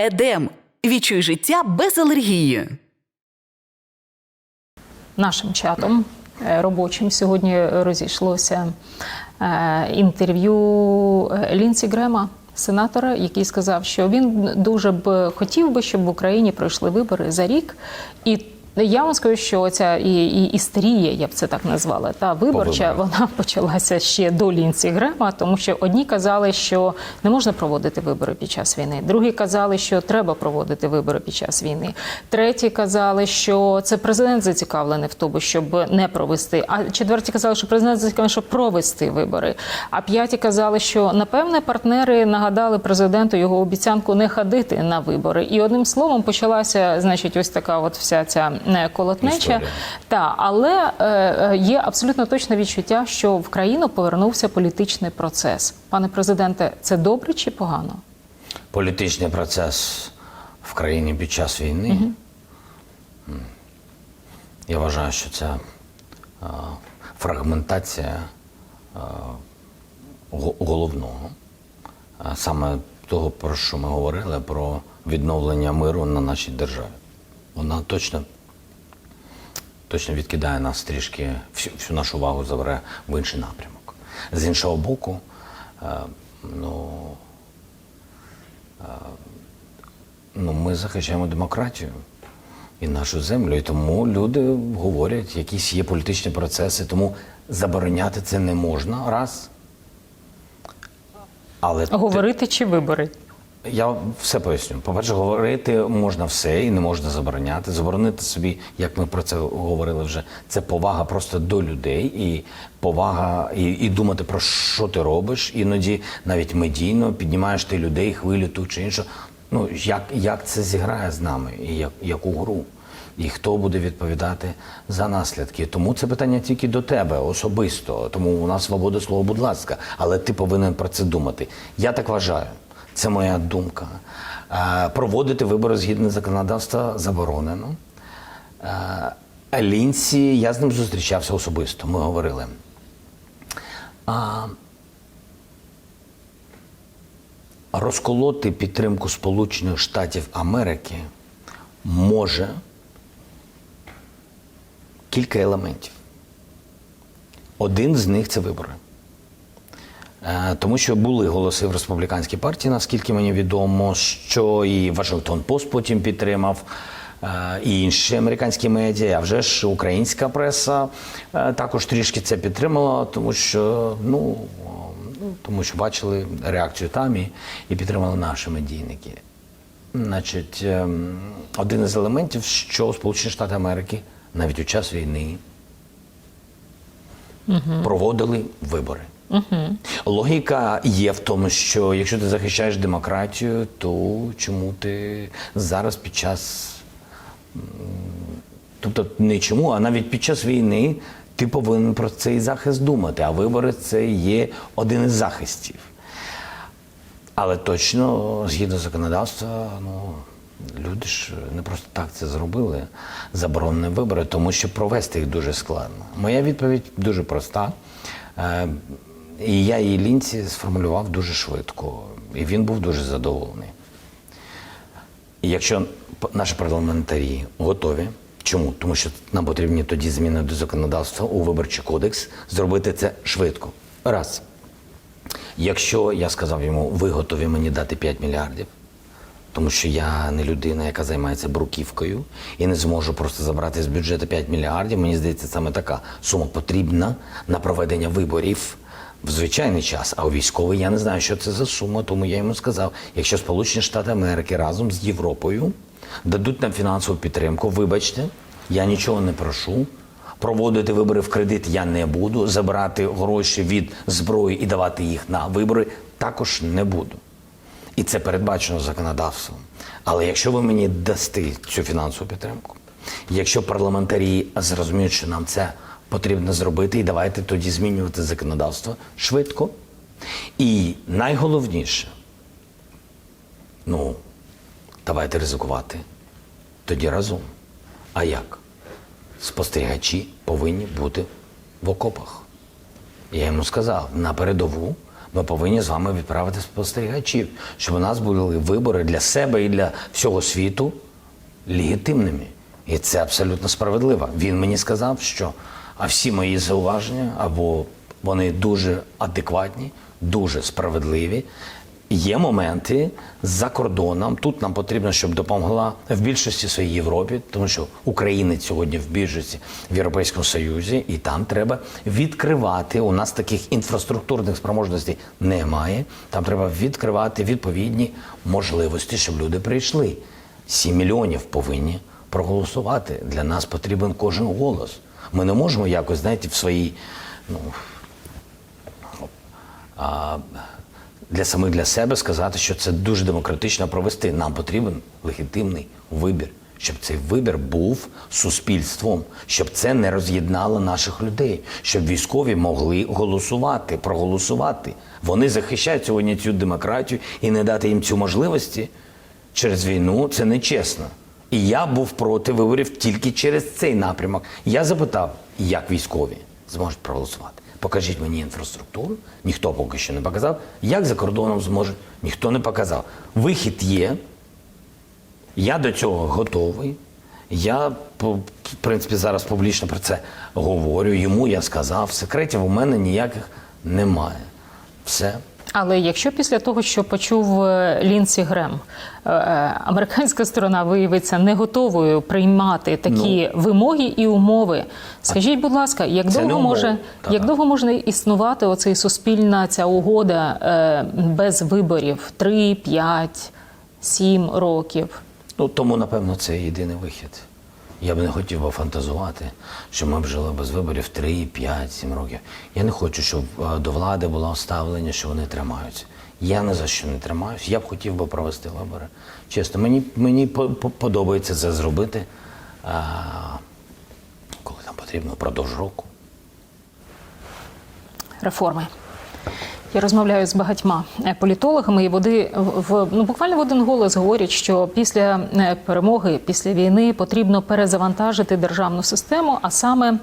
Едем. Відчуй життя без алергії. нашим чатом е, робочим сьогодні розійшлося е, інтерв'ю е, Лінсі Грема, сенатора, який сказав, що він дуже б хотів би, щоб в Україні пройшли вибори за рік. І я вам скажу, що ця і, і істерія, я б це так назвала, та виборча, вона почалася ще до Лінсі Грема, тому що одні казали, що не можна проводити вибори під час війни. Другі казали, що треба проводити вибори під час війни. Треті казали, що це президент зацікавлений в тому, щоб не провести. А четверті казали, що президент зацікавлений, щоб провести вибори. А п'яті казали, що напевне партнери нагадали президенту його обіцянку не ходити на вибори. І одним словом почалася, значить, ось така от вся ця колотнеча. Історія. Та але е, е, є абсолютно точне відчуття, що в країну повернувся політичний процес. Пане президенте, це добре чи погано? політичний процес в країні під час війни. М. Я вважаю, що це а, фрагментація головного, саме того, про що ми говорили, про відновлення миру на нашій державі. Вона точно, точно відкидає нас трішки, всю, всю нашу увагу забере в інший напрямок. З іншого боку, е, ну, Ну, ми захищаємо демократію і нашу землю. І тому люди говорять, якісь є політичні процеси, тому забороняти це не можна раз. Але Говорити чи вибори? Я все поясню. По-перше, говорити можна все і не можна забороняти. Заборонити собі, як ми про це говорили вже, це повага просто до людей і повага, і, і думати про що ти робиш. Іноді навіть медійно піднімаєш ти людей, хвилю ту чи іншу. Ну як, як це зіграє з нами, і як, яку гру? І хто буде відповідати за наслідки? Тому це питання тільки до тебе особисто. Тому у нас свобода слова, будь ласка, але ти повинен про це думати. Я так вважаю. Це моя думка. Е, Проводити вибори згідно законодавства заборонено. Е, Лінці, я з ним зустрічався особисто, ми говорили. Розколоти підтримку Сполучених Штатів Америки може кілька елементів. Один з них це вибори. Е, Тому що були голоси в республіканській партії, наскільки мені відомо, що і Вашингтон Пост потім підтримав, е, і інші американські медіа, а вже ж українська преса е, також трішки це підтримала, тому що ну, ну тому що бачили реакцію там і, і підтримали наші медійники. Значить, один із елементів, що Сполучені Штати Америки навіть у час війни проводили вибори. Логіка є в тому, що якщо ти захищаєш демократію, то чому ти зараз під час. Тобто не чому, а навіть під час війни ти повинен про цей захист думати, а вибори це є один із захистів. Але точно, згідно законодавства, ну, люди ж не просто так це зробили, заборонені вибори, тому що провести їх дуже складно. Моя відповідь дуже проста. І я її лінці сформулював дуже швидко. І він був дуже задоволений. І якщо наші парламентарі готові, чому? Тому що нам потрібні тоді зміни до законодавства у виборчий кодекс, зробити це швидко. Раз. Якщо я сказав йому, ви готові мені дати 5 мільярдів, тому що я не людина, яка займається бруківкою, і не зможу просто забрати з бюджету 5 мільярдів. Мені здається, саме така сума потрібна на проведення виборів в звичайний час. А у військовий я не знаю, що це за сума, тому я йому сказав: якщо Сполучені Штати Америки разом з Європою дадуть нам фінансову підтримку, вибачте, я нічого не прошу. Проводити вибори в кредит я не буду. Забирати гроші від зброї і давати їх на вибори також не буду. І це передбачено законодавством. Але якщо ви мені дасте цю фінансову підтримку, якщо парламентарі зрозуміють, що нам це потрібно зробити, і давайте тоді змінювати законодавство швидко. І найголовніше, ну, давайте ризикувати тоді разом. А як? Спостерігачі повинні бути в окопах. Я йому сказав, на передову ми повинні з вами відправити спостерігачів, щоб у нас були вибори для себе і для всього світу легітимними. І це абсолютно справедливо. Він мені сказав, що а всі мої зауваження або вони дуже адекватні, дуже справедливі. Є моменти за кордоном. Тут нам потрібно, щоб допомогла в більшості своїй Європі, тому що Україна сьогодні в більшості в Європейському Союзі, і там треба відкривати. У нас таких інфраструктурних спроможностей немає. Там треба відкривати відповідні можливості, щоб люди прийшли. Сім мільйонів повинні проголосувати. Для нас потрібен кожен голос. Ми не можемо якось, знаєте, в своїй ну, а, для самих для себе сказати, що це дуже демократично провести. Нам потрібен легітимний вибір, щоб цей вибір був суспільством, щоб це не роз'єднало наших людей, щоб військові могли голосувати, проголосувати. Вони захищають сьогодні цю демократію і не дати їм цю можливості через війну це нечесно. І я був проти виборів тільки через цей напрямок. Я запитав, як військові зможуть проголосувати. Покажіть мені інфраструктуру, ніхто поки що не показав. Як за кордоном зможе, ніхто не показав. Вихід є. Я до цього готовий. Я, в принципі, зараз публічно про це говорю. Йому я сказав. Секретів у мене ніяких немає. Все. Але якщо після того, що почув е, Лінсі Грем, е, е, американська сторона виявиться не готовою приймати такі вимоги і умови, скажіть, будь ласка, як Ну. Довго може Так. як довго можна існувати оцей суспільна ця угода без виборів 3, 5, 7 років? Ну, тому, напевно, це єдиний вихід. Я б не хотів би фантазувати, що ми б жили без виборів 3, 5, 7 років. Я не хочу, щоб е, до влади було ставлення, що вони тримаються. Я ні за що не тримаюся. Я б хотів би провести вибори. Чесно, мені, мені по- по- подобається це зробити, а, коли нам потрібно впродовж року. реформи. Я розмовляю з багатьма е, політологами, і вони в ну буквально в один голос говорять, що після е, перемоги, після війни потрібно перезавантажити державну систему, а саме.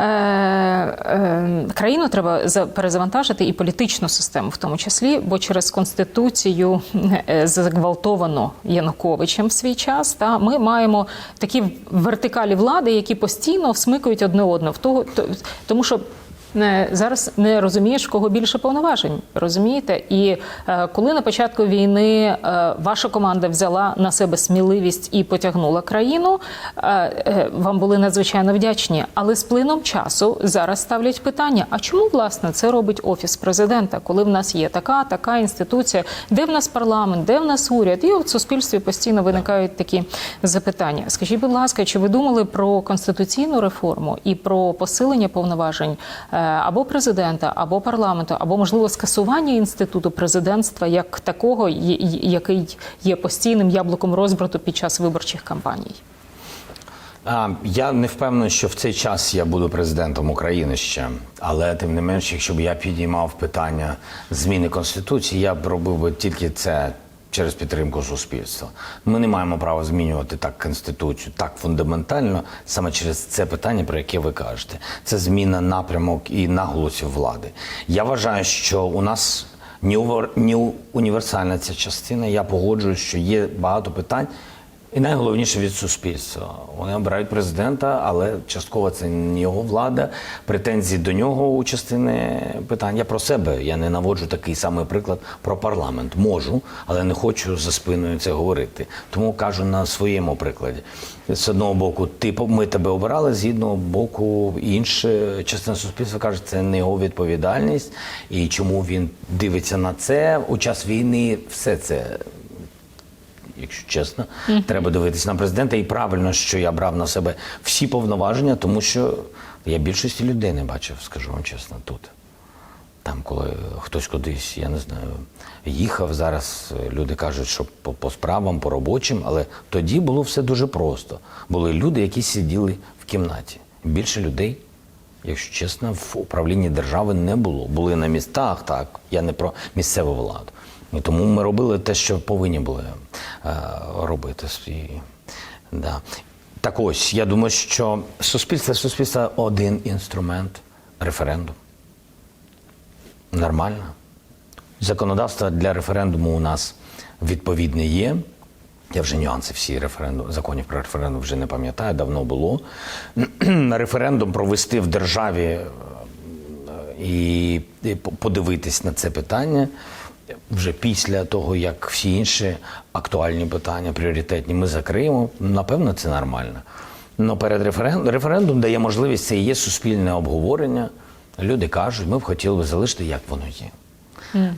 е, Країну треба за- перезавантажити і політичну систему, в тому числі, бо через конституцію зґвалтовану Януковичем в свій час, та ми маємо такі вертикалі влади, які постійно всмикують одне одне в того, то- тому що не, зараз не розумієш, кого більше повноважень. Розумієте? І е, коли на початку війни е, ваша команда взяла на себе сміливість і потягнула країну, е, е, вам були надзвичайно вдячні. Але з плином часу зараз ставлять питання: а чому власне це робить офіс президента, коли в нас є така, така інституція, де в нас парламент, де в нас уряд? І в суспільстві постійно виникають такі запитання. Скажіть, будь ласка, чи ви думали про конституційну реформу і про посилення повноважень е, або президента, або парламенту, або можливо скасування інституту президентства як такого, який є постійним яблуком розбрату під час виборчих кампаній? Я не впевнений, що в цей час я буду президентом України ще. Але тим не менш, якщо б я підіймав питання зміни конституції, я б робив би тільки це через підтримку суспільства. Ми не маємо права змінювати так конституцію так фундаментально, саме через це питання, про яке ви кажете. Це зміна напрямок і наголосів влади. Я вважаю, що у нас не універсальна ця частина. Я погоджуюсь, що є багато питань. І найголовніше від суспільства. Вони обирають президента, але частково це не його влада. Претензії до нього у частини питань. Я про себе. Я не наводжу такий самий приклад про парламент. Можу, але не хочу за спиною це говорити. Тому кажу на своєму прикладі. З одного боку, ти по- ми тебе обирали, з іншого боку, інша частина суспільства каже, це не його відповідальність. І чому він дивиться на це у час війни, все це якщо чесно, треба дивитись на президента. І правильно, що я брав на себе всі повноваження, тому що я більшості людей не бачив, скажу вам чесно, тут. Там, коли хтось кудись, я не знаю, їхав зараз, люди кажуть, що по, по справам, по робочим, але тоді було все дуже просто. Були люди, які сиділи в кімнаті. Більше людей, якщо чесно, в управлінні держави не було. Були на містах, так, я не про місцеву владу. І тому ми робили те, що повинні були е, робити. І, да. Так ось, я думаю, що суспільство суспільство один інструмент референдум. Нормально. Законодавство для референдуму у нас відповідне є. Я вже нюанси всі референдум, законів про референдум вже не пам'ятаю, давно було. Референдум провести в державі е, і подивитись на це питання вже після того, як всі інші актуальні питання, пріоритетні, ми закриємо. Напевно, це нормально. Але перед референдум, референдум дає можливість, це і є суспільне обговорення. Люди кажуть, ми б хотіли би залишити, як воно є.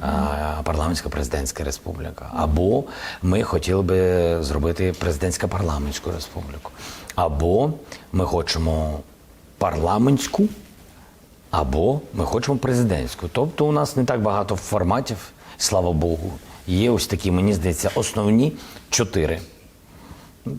А, Парламентська президентська республіка. Або ми хотіли би зробити президентсько парламентську республіку. Або ми хочемо парламентську, або ми хочемо президентську. Тобто у нас не так багато форматів, слава Богу. Є ось такі, мені здається, основні чотири. Ну,